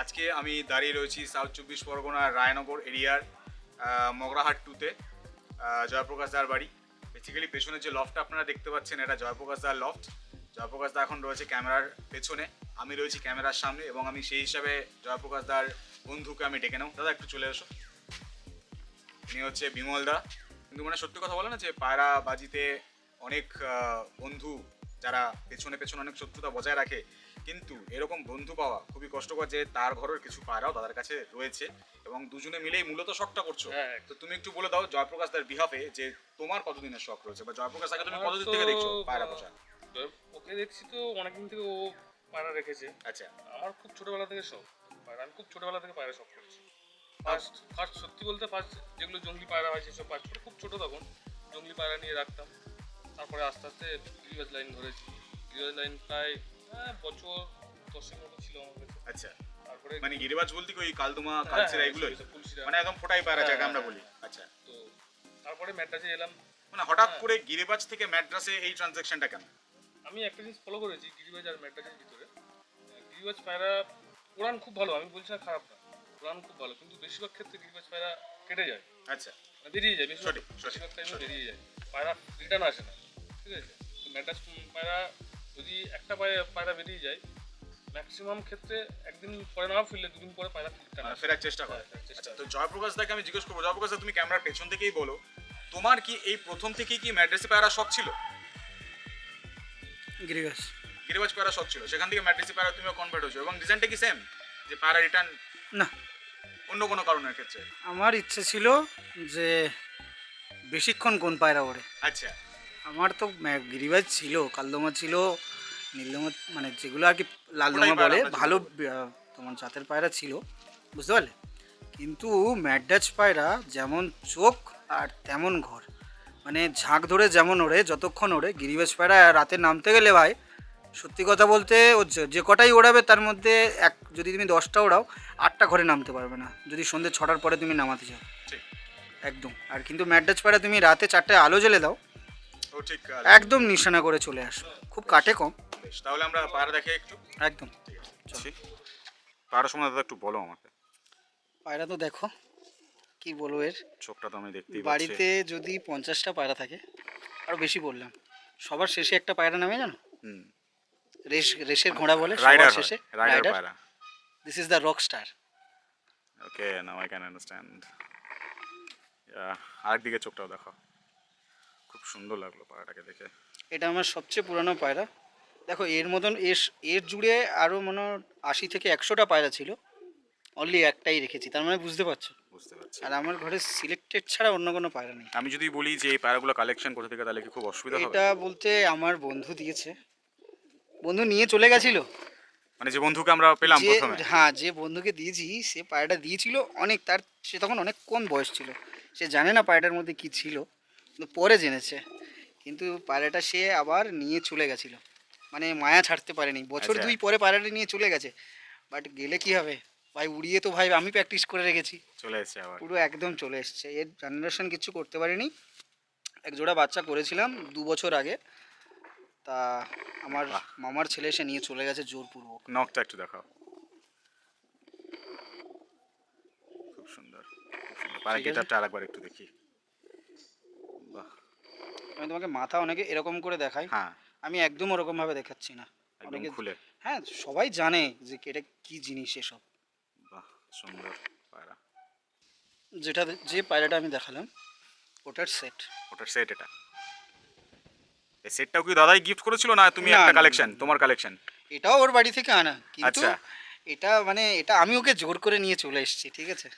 আজকে আমি দাঁড়িয়ে রয়েছি সাউথ চব্বিশ পরগনার রায়নগর এরিয়ার মগরাহাট টুতে জয়প্রকাশ দার বাড়ি। বেসিক্যালি পেছনে যে লফটটা আপনারা দেখতে পাচ্ছেন, এটা জয়প্রকাশ দার লফট জয়প্রকাশ দা এখন রয়েছে ক্যামেরার পেছনে। আমি রয়েছি ক্যামেরার সামনে এবং আমি সেই হিসাবে জয়প্রকাশ দার বন্ধুকে আমি ডেকে নেব। দাদা, একটু চলে এসো। ইনি হচ্ছে বিমল দা। কিন্তু মানে সত্যি কথা বলে না যে পায়রা বাজিতে অনেক বন্ধু যারা পেছনে পেছনে অনেক শত্রুতা বজায় রাখে কিন্তু এরকম বন্ধু পাওয়া খুবই কষ্টকর যে তার ঘরের কিছু পায়রাও তাদের কাছে রয়েছে এবং দুজনে মিলেই মূলত শখটা করছ। হ্যাঁ, তো তুমি একটু বলে দাও জয়প্রকাশ দার বিহাফে যে তোমার কতদিনের শখ রয়েছে বা জয়প্রকাশ দাকে তুমি কতদিন থেকে দেখছ পায়রা পোষা? ওকে দেখছি তো অনেকদিন থেকে ও পায়রা রেখেছে। আচ্ছা। আমার খুব ছোটবেলা থেকে শখ। পায়রা আমি খুব ছোটবেলা থেকে পায়রা শখ করেছি। ফার্স্ট ফার্স্ট সত্যি বলতে ফার্স্ট যেগুলো জঙ্গলি পায়রা হয় সেসব ফার্স্ট খুব ছোট তখন। জঙ্গলি পায়রা নিয়ে রাখতাম। তারপরে আস্তে আস্তে গিরিবাজ লাইন ধরেছি। গিরিবাজ লাইন প্রায় হ্যাঁ, বছর দশের মতো ছিল আমার কাছে। আচ্ছা। তারপরে মানে গিরিবাজ বলতে কি ওই কালদুমা হ্যাঁ, কালচিরা হ্যাঁ, ফুলশিরা। মানে একদম ফোটাই পায়রা হ্যাঁ, যাকে আমরা বলি। আচ্ছা। তো তারপরে ম্যাড্রাসে এলাম। মানে হঠাৎ। করে গিরিবাজ থেকে ম্যাড্রাসে এই ট্রানজাকশনটা কেন? আমি একটা জিনিস ফলো করেছি গিরিবাজ আর ম্যাড্রাসের ভিতরে। গিরিবাজ পায়রা উড়ান খুব ভালো আমি বলছি না খারাপ না। উড়ান খুব ভালো কিন্তু বেশিরভাগ ক্ষেত্রে গিরিবাজ পায়রা কেটে যায়। আচ্ছা। মানে বেরিয়ে যায় বেশিরভাগ বেশিরভাগ টাইমে। বেরিয়ে যায়। পায়রা রিটার্ন আসে না। ঠিক আছে? ম্যাড্রাস পায়রা যদি একটা পায়রা পায়রা বেরিয়ে যায় ম্যাক্সিমাম ক্ষেত্রে একদিন পরে না ফিরলে দুদিন পরে পায়রা মানে ফেরার চেষ্টা করে। হ্যাঁ, আচ্ছা তো জয়প্রকাশ দাকে আমি জিজ্ঞেস করব জয়প্রকাশ দা তুমি ক্যামেরার পেছন থেকেই বলো তোমার কি এই প্রথম থেকেই কি ম্যাড্রেসে পায়রা শখ ছিল? গিরিবাস গিরিবাজ পায়রা শখ ছিল সেখান থেকে ম্যাড্রেসে পায়রা তুমিও কনভার্ট হয়েছো এবং ডিজাইনটা কি সেম যে পায়রা রিটার্ন না। অন্য কোনো কারণের ক্ষেত্রে? আমার ইচ্ছে ছিল যে বেশিক্ষণ কোন পায়রা ওড়ে। আচ্ছা। আমার তো গিরিবাজ ছিল কালদমা ছিল নীলদমা মানে যেগুলো আর কি লালদমা বলে ভালো তোমার জাতের পায়রা ছিল বুঝতে পারলে? কিন্তু ম্যাডাচ পায়রা যেমন চোখ আর তেমন ঘর। মানে ঝাঁক ধরে যেমন ওড়ে যতক্ষণ ওড়ে গিরিবাজ পায়রা রাতে নামতে গেলে ভাই সত্যি কথা বলতে ও যে- কটাই ওড়াবে তার মধ্যে এক যদি তুমি দশটা ওড়াও আটটা ঘরে নামতে পারবে না। যদি সন্ধ্যে ছটার পরে তুমি নামাতে যাও। একদম। আর কিন্তু ম্যাডাচ পায়রা তুমি রাতে চারটায় আলো জ্বেলে দাও একদম নিশানা করে চলে আসো। খুব কাটে কম। বেশ তাহলে আমরা পায়রা দেখে একটু? একদম। ঠিক আছে। পায়রা সম্বন্ধে দাদা একটু বলো আমাকে। পায়রা তো দেখো কি বলব এর? চোখটা তো আমি দেখতেই বাড়িতে যদি পঞ্চাশটা পায়রা থাকে আরও বেশি বললাম সবার শেষে একটা পায়রা নামে জানো? হুম। রেস রেসের ঘোড়া বলে সবার শেষে রাইডার রাইডার। পায়রা। This is the rock star okay now I can understand আরেকদিকে চোখটাও দেখো। খুব সুন্দর লাগল পায়রাটাকে দেখে। এটা আমার সবচেয়ে পুরানো পায়রা। দেখো এর মতন এর এর জুড়ে আরও মনে আশি থেকে একশোটা পায়রা ছিল। অনলি একটাই রেখেছি তার মানে বুঝতে পারছ? বুঝতে পারছি। আর আমার ঘরে সিলেক্টেড ছাড়া অন্য কোনো পায়রা নেই। আমি যদি বলি যে এই পায়রাগুলো কালেকশন করতে থেকে তাহলে কি খুব অসুবিধা হবে? এটা বলতে আমার বন্ধু দিয়েছে। বন্ধু নিয়ে চলে গেছিল। মানে যে বন্ধুকে আমরা পেলাম যে প্রথমে? হ্যাঁ যে বন্ধুকে দিয়েছি সে পায়রাটা দিয়েছিল অনেক তার সে তখন অনেক কম বয়স ছিল। সে জানে না পায়রাটার মধ্যে কি ছিল কিন্তু পরে জেনেছে। কিন্তু পায়রাটা সে আবার নিয়ে চলে গেছিল। মানে মায়া ছাড়তে পারেনি। বছর আচ্ছা। দুই পরে পায়রাটা নিয়ে চলে গেছে। বাট গেলে কি হবে? ভাই উড়িয়ে তো ভাই আমি প্র্যাকটিস করে রেখেছি। চলে এসেছে আবার। পুরো একদম চলে এসছে। এর জেনারেশন কিছু করতে পারিনি। এক জোড়া বাচ্চা করেছিলাম দু বছর আগে। তা আমার মামার ছেলে এসে নিয়ে চলে গেছে জোরপূর্বক। নখটা একটু দেখাও। খুব সুন্দর। আছে। গেটারটা আরেকবার একটু দেখি। বাহ। আমি তোমাকে মাথা অনেকে এরকম করে দেখাই। হ্যাঁ। আমি একদম ওরকম ভাবে দেখাচ্ছি না। অনেকে খুলে। হ্যাঁ সবাই জানে যে এটা কি জিনিস এসব। বাহ সুন্দর পায়রা। যেটা যে পায়রাটা আমি দেখালাম ওটার সেট। ওটার সেট এটা? এই সেটটাও কি দাদাই গিফট করেছিল না তুমি একটা কালেকশন তোমার কালেকশন এটাও ওর বাড়ি থেকে আনা কিন্তু আচ্ছা। এটা মানে এটা আমি ওকে জোর করে নিয়ে চলে এসেছি ঠিক আছে?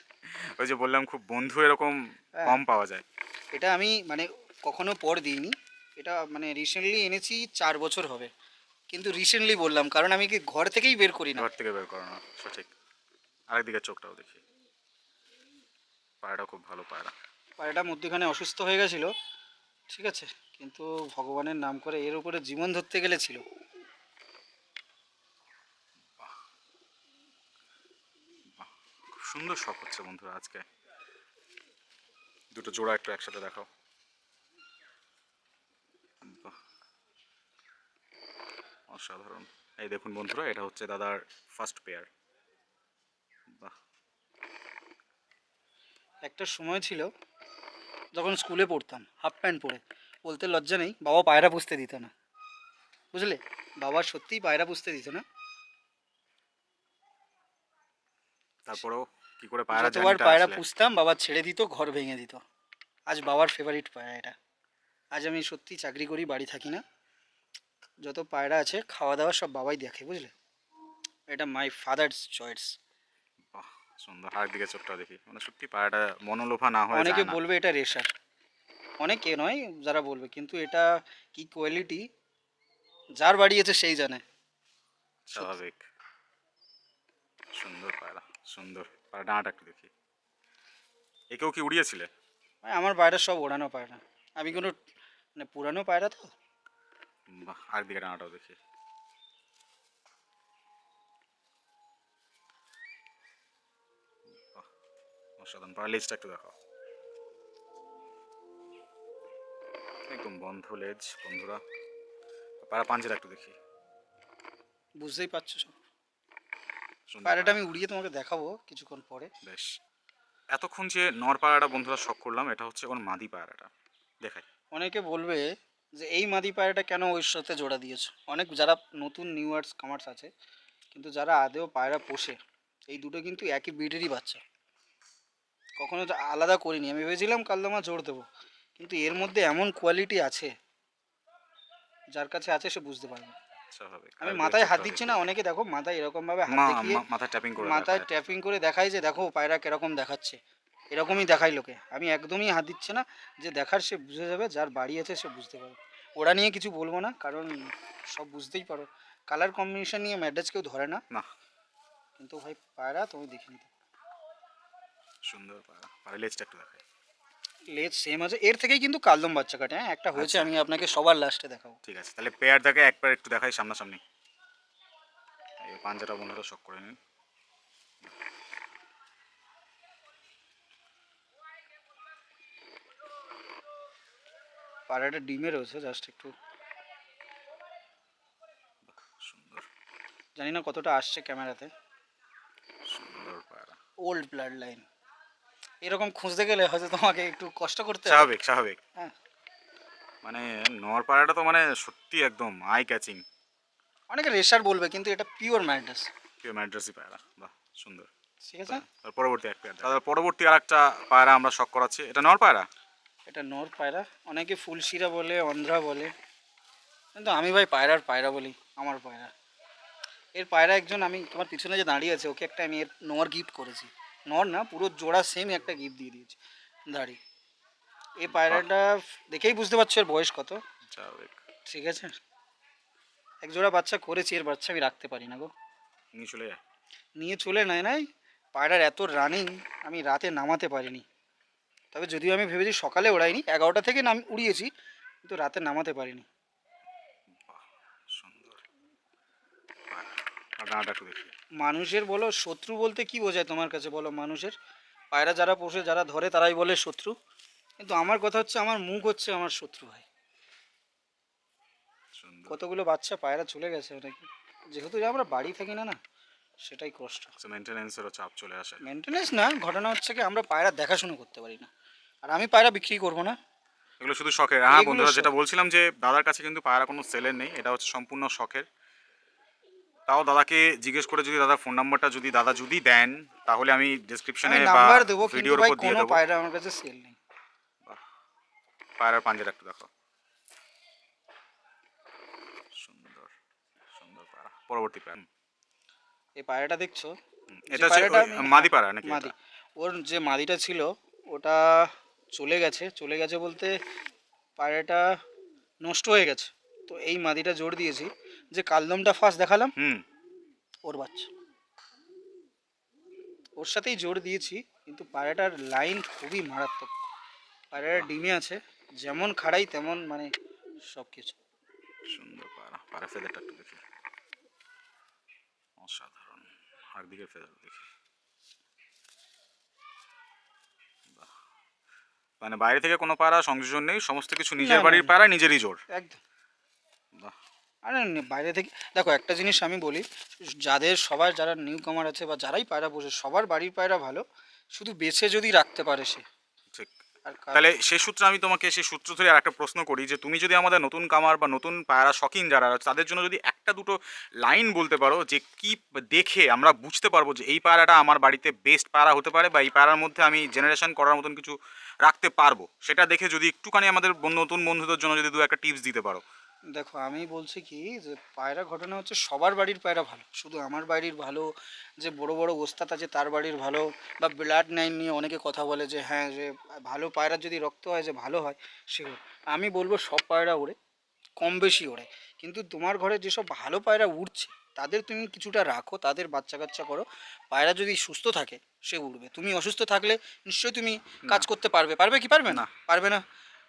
ওই যে বললাম খুব বন্ধু এরকম হ্যাঁ। কম পাওয়া যায়। এটা আমি মানে কখনো পর দিইনি। এটা মানে রিসেন্টলি এনেছি চার বছর হবে। কিন্তু রিসেন্টলি বললাম কারণ আমি কি ঘর থেকেই বের করি না? ঘর থেকে বের করানো সঠিক। আরেকদিকে চোখটাও দেখি। পায়রাটা খুব ভালো পায়রা। পায়রাটা মধ্যখানে অসুস্থ হয়ে গেছিল ঠিক আছে? কিন্তু ভগবানের নাম করে এর উপরে জীবন ধরতে গেলে ছিল। সুন্দর শখ হচ্ছে বন্ধুরা আজকে। দুটো জোড়া একটু একসাথে দেখাও বাহ। অসাধারণ। এই দেখুন বন্ধুরা এটা হচ্ছে দাদার ফার্স্ট পেয়ার বাহ। একটা সময় ছিল যখন স্কুলে পড়তাম হাফ প্যান্ট পরে। বলতে লজ্জা নেই বাবা পায়রা পুষতে দিত না। বুঝলে? বাবা সত্যিই পায়রা পুষতে দিত না। তারপরেও কি করে পায়রা যতবার পায়রা পুষতাম বাবা ছেড়ে দিত ঘর ভেঙে দিত। আজ বাবার ফেভারিট পায়রা এটা। আজ আমি সত্যি চাকরি করি বাড়ি থাকি না। যত পায়রা আছে খাওয়া দাওয়া সব বাবাই দেখে বুঝলে? এটা মাই ফাদার্স চয়েস সুন্দর। হার দিকে চোখটা দেখি। মানে সত্যি পায়রাটা মনোলোভা না হয়ে অনেকে বলবে এটা রেশার অনেকে নয় যারা বলবে। কিন্তু এটা কি কোয়ালিটি যার বাড়িয়েছে সেই জানে। স্বাভাবিক। সুন্দর পায়রা সুন্দর। পায়রা ডানাটা একটু দেখি। একেও কি উড়িয়েছিলে? ভাই, আমার পায়রা সব ওড়ানো পায়রা। আমি কোনো মানে পুরানো পায়রা তো? বাহ আর দিকে ডানাটাও দেখি অসাধারণ। পায়রা লেজটা একটু দেখাও। একদম বন্ধ লেজ বন্ধুরা। পায়রা পাঞ্জেরা একটু দেখি। বুঝতেই পারছ সব। পায়রাটা আমি উড়িয়ে তোমাকে দেখাবো কিছুক্ষণ পরে। বেশ। এতক্ষণ যে নর পায়রাটা বন্ধুরা শখ করলাম এটা হচ্ছে ওর মাদি পায়রাটা। দেখাই। অনেকে বলবে যে এই মাদি পায়রাটা কেন ওর সাথে জোড়া দিয়েছ? অনেক যারা নতুন নিউয়ার্স কামার্স আছে কিন্তু যারা আদেও পায়রা পোষে এই দুটো কিন্তু একই ব্রিডেরই বাচ্চা। কখনো আলাদা করিনি। আমি ভেবেছিলাম কালদমা জোর দেবো কিন্তু এর মধ্যে এমন কোয়ালিটি আছে যার কাছে আছে সে বুঝতে পারবে আমি মাথায় হাত দিচ্ছি না অনেকে দেখো মাথায় এরকম ভাবে হাত মা দেখিয়ে মাথায় ট্যাপিং করে মাথায়। ট্যাপিং করে দেখায় যে দেখো পায়রা কীরকম দেখাচ্ছে। এরকমই দেখাই লোকে। আমি একদমই হাত দিচ্ছে না যে দেখার সে বুঝে যাবে যার বাড়ি আছে সে বুঝতে পারবে। ওরা নিয়ে কিছু বলব না কারণ সব বুঝতেই পারো। কালার কম্বিনেশন নিয়ে ম্যাডাজ কেউ ধরে না। না। কিন্তু ভাই পায়রা তুমি দেখে নিতে সুন্দর পায়রা। পায়রা লেজটা একটু দেখাই। লেজ সেম আছে। এর থেকেই কিন্তু কালদম বাচ্চা কাটে হ্যাঁ? একটা হয়েছে আচ্ছা। আমি আপনাকে সবার লাস্টে দেখাবো। ঠিক আছে। তাহলে পেয়ারটাকে একবার একটু দেখাই সামনাসামনি। এই পাঞ্জাটা বন্ধুরা শখ করে নিন। পায়রাটা ডিমে রয়েছে জাস্ট একটু সুন্দর। জানি না কতটা আসছে ক্যামেরাতে। সুন্দর পায়রা ওল্ড ব্লাড লাইন এরকম খুঁজতে গেলে হয়তো তোমাকে একটু কষ্ট করতে হবে। স্বাভাবিক স্বাভাবিক। হ্যাঁ। মানে নর পায়রাটা তো মানে সত্যি একদম আই ক্যাচিং অনেকে রেশার বলবে কিন্তু এটা পিওর ম্যাড্রাস পিওর ম্যাড্রাসি পায়রা বাহ সুন্দর। ঠিক আছে। পরবর্তী এক পেয়ার পরবর্তী আর একটা পায়রা আমরা শখ করাচ্ছি। এটা নর পায়রা এটা নর পায়রা। অনেকে ফুলশিরা বলে অন্ধ্রা বলে। কিন্তু আমি ভাই পায়রার পায়রা বলি আমার পায়রা। এর পায়রা একজন আমি তোমার পিছনে যে দাঁড়িয়ে আছে ওকে একটা আমি এর নর গিফট করেছি। নর না পুরো জোড়া সেম একটা গিফট দিয়ে দিয়েছি। দাঁড়ি। এই পায়রাটা দেখেই বুঝতে পারছ এর বয়স কত? ঠিক আছে? এক জোড়া বাচ্চা করেছি এর বাচ্চা আমি রাখতে পারি না গো। নিয়ে চলে যায় নিয়ে চলে নাই নাই। পায়রার এত রানিং আমি রাতে নামাতে পারিনি। তবে যদিও আমি ভেবেছি সকালে ওড়াইনি এগারোটা থেকে নাম উড়িয়েছি কিন্তু রাতে নামাতে পারিনি। মানুষের বলো শত্রু বলতে কি বোঝায় তোমার কাছে? বলো মানুষের। পায়রা যারা পোষে যারা ধরে তারাই বলে শত্রু। কিন্তু আমার কথা হচ্ছে আমার মুখ হচ্ছে আমার শত্রু সুন্দর। কতগুলো বাচ্চা পায়রা চলে গেছে নাকি যেহেতু আমরা বাড়ি থাকি না না সেটাই কষ্ট। মেনটেনেন্সেরও চাপ চলে আসে। মেনটেনেন্স না ঘটনা হচ্ছে কি আমরা পায়রা দেখাশুনো করতে পারি না। আর আমি পায়রা বিক্রি করব না। এগুলো শুধু শখের। হ্যাঁ বন্ধুরা যেটা বলছিলাম যে দাদার কাছে কিন্তু পায়রা কোনো সেলের নেই এটা হচ্ছে সম্পূর্ণ শখের। তাও দাদাকে জিজ্ঞেস করে যদি দাদা ফোন নাম্বারটা যদি দাদা যদি দেন তাহলে আমি ডিসক্রিপশনে বা দেবো ভিডিওর উপর দিয়ে কোনো দেবো। পায়রা আমার কাছে সেল নেই। পায়রার পাঞ্জাটা একটু দেখো। সুন্দর সুন্দর পায়রা। পরবর্তী পায়রা। এই পায়রাটা দেখছ? এটা মাদি পায়রা নাকি মাদি। ওর যে মাদিটা ছিল ওটা চলে গেছে। চলে গেছে বলতে পায়রাটা নষ্ট হয়ে গেছে। তো এই মাদিটা জোর দিয়েছি যে কালদমটা ফার্স্ট দেখালাম হুম। ওর বাচ্চা। ওর সাথেই জোর দিয়েছি কিন্তু পায়রাটার লাইন খুবই মারাত্মক। পায়রাটা ডিমে আছে যেমন খাড়াই তেমন মানে সব কিছু সুন্দর পায়রা পায়রা ফেদারটা একটু দেখি। অসাধারণ। ফেদার দেখি মানে বাইরে থেকে কোনো পাড়া সংযোজন নেই সমস্ত কিছু নিজের বাড়ির পাড়া নিজেরই জোর। একদম। বাহ। আরে বাইরে থেকে দেখো একটা জিনিস আমি বলি যাদের সবার যারা নিউ কামার আছে বা যারাই পায়রা বসে সবার বাড়ির পায়রা ভালো শুধু বেছে যদি রাখতে পারে সে। তাহলে সে সূত্রে আমি তোমাকে সেই সূত্র ধরে আর একটা প্রশ্ন করি যে তুমি যদি আমাদের নতুন কামার বা নতুন পায়রা শখিন যারা তাদের জন্য যদি একটা দুটো লাইন বলতে পারো যে কি দেখে আমরা বুঝতে পারব যে এই পায়রাটা আমার বাড়িতে বেস্ট পায়রা হতে পারে বা এই পায়রার মধ্যে আমি জেনারেশন করার মতন কিছু রাখতে পারব, সেটা দেখে যদি একটুখানি আমাদের নতুন বন্ধুদের জন্য যদি দু একটা টিপস দিতে পারো। দেখো আমি বলছি কি যে পায়রা ঘটনা হচ্ছে সবার বাড়ির পায়রা ভালো। শুধু আমার বাড়ির ভালো যে বড় বড় ওস্তাদ আছে তার বাড়ির ভালো বা ব্লাড নাইন নিয়ে অনেকে কথা বলে যে হ্যাঁ যে ভালো পায়রার যদি রক্ত হয় যে ভালো হয় সেগুলো আমি বলব সব পায়রা ওড়ে কম বেশি ওড়ে। কিন্তু তোমার ঘরে যেসব ভালো পায়রা উড়ছে তাদের তুমি কিছুটা রাখো তাদের বাচ্চা কাচ্চা করো। পায়রা যদি সুস্থ থাকে সে উড়বে। তুমি অসুস্থ থাকলে নিশ্চয়ই তুমি কাজ করতে পারবে। পারবে কি পারবে না। পারবে না।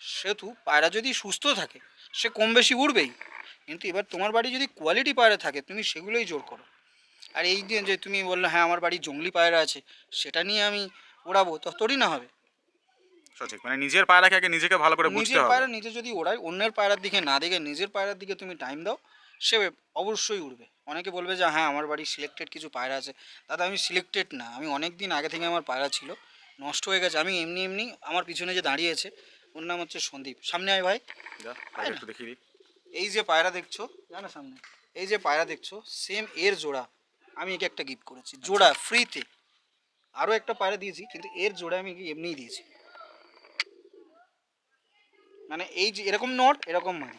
সেহেতু পায়রা যদি সুস্থ থাকে সে কম বেশি উড়বেই। কিন্তু এবার তোমার বাড়ি যদি কোয়ালিটি পায়রা থাকে তুমি সেগুলোই জোর করো। আর এই যে যে তুমি বললে হ্যাঁ আমার বাড়ি জঙ্গলি পায়রা আছে সেটা নিয়ে আমি ওড়াবো তো তোরই না হবে। সঠিক মানে নিজের পায়রাকে আগে নিজেকে ভালো করে বুঝতে নিজের হবে। পায়রা নিজে যদি ওড়ায় অন্যের পায়রার দিকে না দেখে নিজের পায়রার দিকে তুমি টাইম দাও সে অবশ্যই উড়বে। অনেকে বলবে যে হ্যাঁ আমার বাড়ি সিলেক্টেড কিছু পায়রা আছে। দাদা আমি সিলেক্টেড না। আমি অনেক দিন আগে থেকে আমার পায়রা ছিল নষ্ট হয়ে গেছে। আমি এমনি এমনি আমার পিছনে যে দাঁড়িয়েছে ওর নাম হচ্ছে সন্দীপ। সামনে আয় ভাই। একটু দেখিয়ে দিই। এই যে পায়রা দেখছ জানো সামনে। এই যে পায়রা দেখছ সেম এর জোড়া আমি একে একটা গিফট করেছি। জোড়া ফ্রিতে আরও একটা পায়রা দিয়েছি কিন্তু এর জোড়া আমি এমনিই দিয়েছি। মানে এই যে এরকম নট এরকম মানে।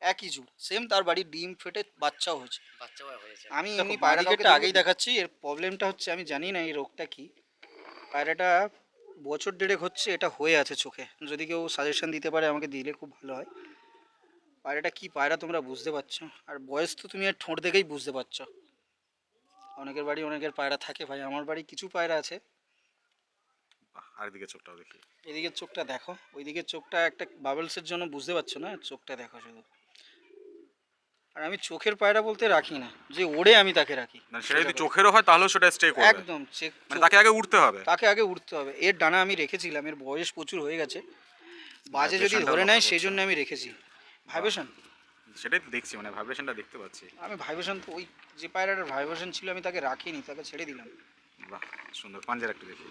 একই জোড়। সেম তার বাড়ির ডিম ফেটে বাচ্চাও হয়েছে। আমি এমনি মাদি পায়রা কাউকে গেটটা দেখলে- আগেই দেখাচ্ছি এর প্রবলেমটা হচ্ছে আমি জানি না এই রোগটা কি। পায়রাটা বছর দেড়েক হচ্ছে এটা হয়ে আছে চোখে। যদি কেউ সাজেশন দিতে পারে আমাকে দিলে খুব ভালো হয়। পায়রাটা কি পায়রা তোমরা বুঝতে পারছ? আর বয়স তো তুমি আর ঠোঁট দেখেই বুঝতে পারছ। অনেকের বাড়ি অনেকের পায়রা থাকে ভাই আমার বাড়ি কিছু পায়রা আছে। বাহ, আরেকদিকে চোখটাও দেখি। এদিকের চোখটা দেখো ওইদিকের চোখটা একটা বাবলসের জন্য বুঝতে পারছ না? চোখটা দেখো শুধু। আর আমি চোখের পায়রা বলতে রাখি না যে ওড়ে আমি তাকে রাখি। মানে সেটা যদি চোখেরও হয় তাহলেও সেটা স্টে করবে। একদম চেক মানে তাকে আগে উঠতে হবে। তাকে আগে উঠতে হবে। এর ডানা আমি রেখেছিলাম এর বয়স প্রচুর হয়ে গেছে। বাজে যদি ধরে নেয় সেই। জন্য আমি রেখেছি। ভাইব্রেশন সেটাই দেখছি মানে ভাইব্রেশনটা দেখতে পাচ্ছি। আমি ভাইব্রেশন তো ওই যে পায়রাটার ভাইব্রেশন ছিল আমি তাকে রাখিনি তাকে ছেড়ে দিলাম। বাহ সুন্দর পাঞ্জার একটু দেখি।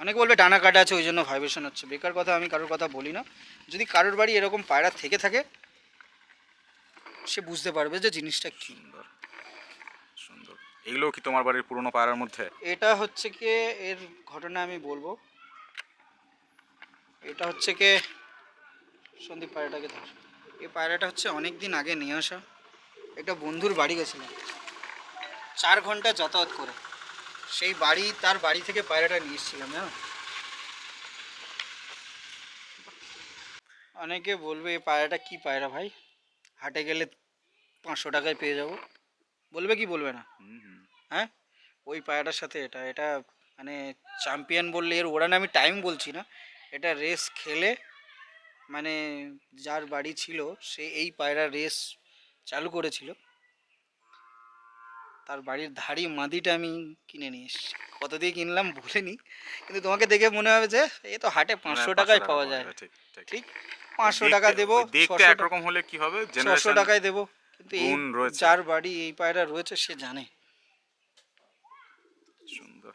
অনেকে বলবে ডানা কাটা আছে ওই জন্য ভাইব্রেশন হচ্ছে। বেকার কথা আমি কারোর কথা বলি না। যদি কারোর বাড়ি এরকম পায়রা থেকে থাকে সে বুঝতে পারবে যে জিনিসটা কি। সুন্দর সুন্দর। এগুলো কি তোমার বাড়ির পুরনো পায়রার মধ্যে? এটা হচ্ছে কি এর ঘটনা আমি বলব। এটা হচ্ছে কি সন্দীপ পায়রাটাকে ধর। এই পায়রাটা হচ্ছে অনেক দিন আগে নিয়ে আসা। একটা বন্ধুর বাড়ি গেছিলাম চার ঘণ্টা যাতায়াত করে। সেই বাড়ি তার বাড়ি থেকে পায়রাটা নিয়ে এসেছিলাম জানো? অনেকে বলবে এই পায়রাটা কি পায়রা ভাই? হাটে গেলে পাঁচশো টাকায় পেয়ে যাব। বলবে কি বলবে না? হ্যাঁ? ওই পায়রাটার সাথে এটা এটা মানে চ্যাম্পিয়ন বললে এর ওড়ান আমি টাইম বলছি না এটা রেস খেলে মানে যার বাড়ি ছিল সে এই পায়রা রেস চালু করেছিল। তার বাড়ির ধাড়ি মাদিটা আমি কিনে নিয়ে এসেছি। কত দিয়ে কিনলাম বলিনি কিন্তু তোমাকে দেখে মনে হবে যে এ তো হাটে পাঁচশো মানে টাকায় পাওয়া যায়। ঠিক? পাঁচশো টাকা দেবো দেখতে একরকম হলে কি হবে? ছশো টাকায় দেবো। কিন্তু এই। যার বাড়ি এই পায়রা রয়েছে সে জানে। সুন্দর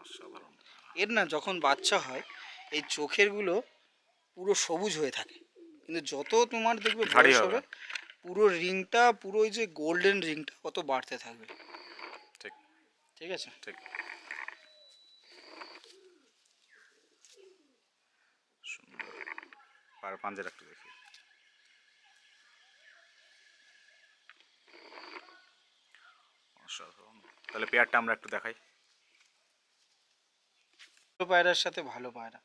অসাধারণ। এর না যখন বাচ্চা হয় এই চোখেরগুলো পুরো সবুজ হয়ে থাকে। কিন্তু যত তোমার দেখবে বয়স। হবে। পুরো রিংটা পুরো ওই যে গোল্ডেন রিংটা কত বাড়তে থাকবে। ঠিক। ঠিক আছে? ঠিক সুন্দর পার পাঞ্জার একটু দেখি। অসাধারণ। তাহলে পেয়ারটা আমরা একটু দেখাই। পায়রার সাথে ভালো পায়রা।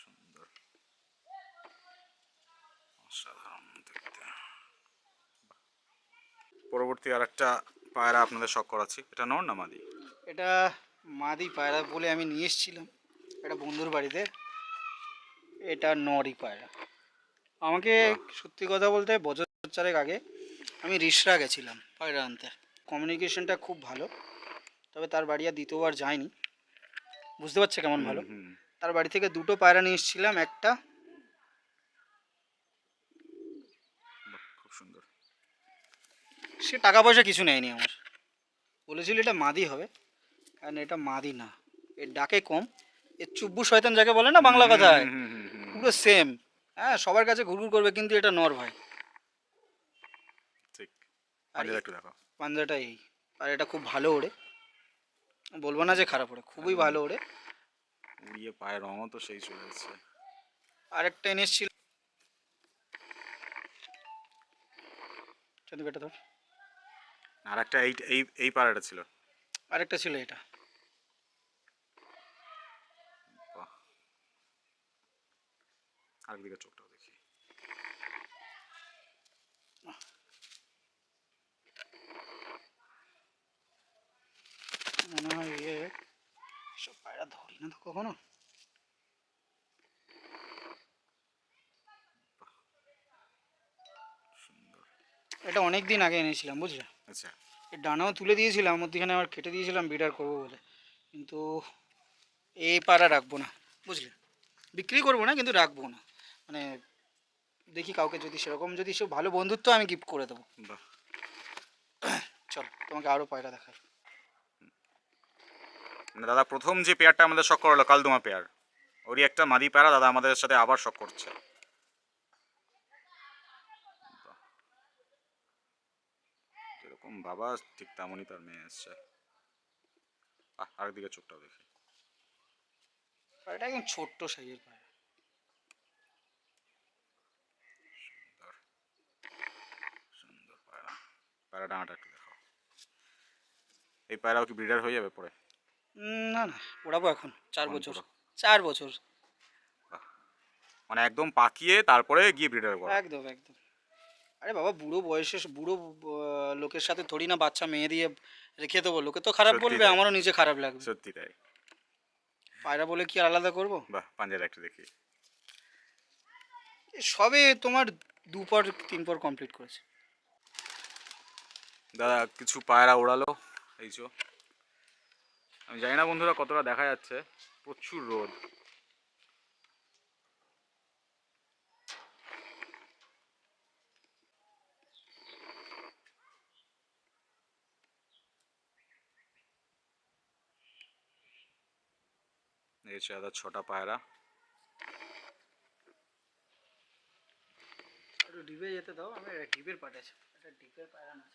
সুন্দর। অসাধারণ দেখতে। পরবর্তী আর একটা পায়রা আপনাদের শখ করাচ্ছি। এটা নর না মাদি? এটা মাদি পায়রা বলে আমি নিয়ে এসেছিলাম একটা বন্ধুর বাড়িতে। এটা নরি পায়রা। আমাকে সত্যি কথা বলতে বছর চারেক আগে আমি রিসরা গেছিলাম পায়রা আনতে। কমিউনিকেশনটা খুব ভালো তবে তার বাড়ি আর দ্বিতীয়বার যায়নি বুঝতে পারছে কেমন ভালো? তার বাড়ি থেকে দুটো পায়রা নিয়ে এসেছিলাম একটা খুব সুন্দর। সে টাকা পয়সা কিছু নেয়নি আমার। বলেছিল এটা মাদি হবে। কারণ এটা মাদি না। এর ডাকে কম। এর চুব্বু শয়তান যাকে বলে না বাংলা কথায়। পুরো সেম হ্যাঁ সবার কাছে ঘুরঘুর করবে কিন্তু এটা নর ভাই। ঠিক। আর পাঞ্জাটা এই- আর এটা খুব ভালো ওড়ে। বলব না যে খারাপ ওড়ে খুবই ভালো ওড়ে। উড়িয়ে পায়ের রঙও তো সেই চলে যাচ্ছে আরেকটা এনে এসেছিল চন্দ্র বেটা ধর। আর একটা এই এই এই পাড়াটা ছিল। আরেকটা ছিল এটা। আরেকদিকে চোখটাও দেখি। মনে হয় ইয়ে সব পায়রা ধরি না তো কখনো? এটা অনেক দিন আগে এনেছিলাম বুঝলে? আচ্ছা। এর ডানাও তুলে দিয়েছিলাম মধ্যখানে আবার কেটে দিয়েছিলাম বিডার করব বলে। কিন্তু এই পাড়া রাখব না বুঝলে? বিক্রি করব না কিন্তু রাখব না। মানে দেখি কাউকে যদি সেরকম যদি সে ভালো বন্ধুত্ব আমি গিফট করে দেবো। বাহ। চল তোমাকে আরও পায়রা দেখাই। মানে দাদা প্রথম যে পেয়ারটা আমাদের শখ করল কালদুমা পেয়ার ওরই একটা মাদি পেয়ারা দাদা আমাদের সাথে আবার শখ করছে। যেরকম বাবা ঠিক তেমনই তার মেয়ে এসছে। আরেকদিকে চোখটাও দেখি। পায়রাটা একদম ছোট্ট সাইজের পায়রা সুন্দর সুন্দর পায়রা পায়রা ডাঙাটা একটু দেখাও এই পায়রাও কি ব্রিডার হয়ে যাবে পরে? না না ওড়াবো এখন চার বছর। চার বছর। মানে একদম পাকিয়ে তারপরে গিয়ে ব্রিডার করা। একদম একদম। আরে বাবা বুড়ো বয়সে বুড়ো লোকের সাথে থোড়ি না বাচ্চা মেয়ে দিয়ে রেখে দেবো লোকে তো খারাপ বলবে আমারও নিজে খারাপ লাগবে। সত্যি তাই। পায়রা বলে কি আলাদা করব? বাহ পাঞ্জাটা একটু দেখি। সবে তোমার দু পর তিন পর কমপ্লিট করেছে। দাদা, কিছু পায়রা ওড়ালো। এই চো আমি জানি না বন্ধুরা কতটা দেখা যাচ্ছে। প্রচুর রোদ। ছটা পায়রা। ডিপে যেতে দাও, আমি ডিপের পাঠাচ্ছি একটা ডিপের পায়রা না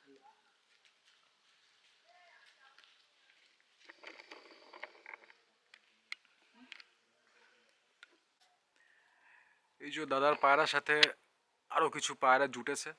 এই যে দাদার পায়রার সাথে আরও কিছু পায়রা জুটেছে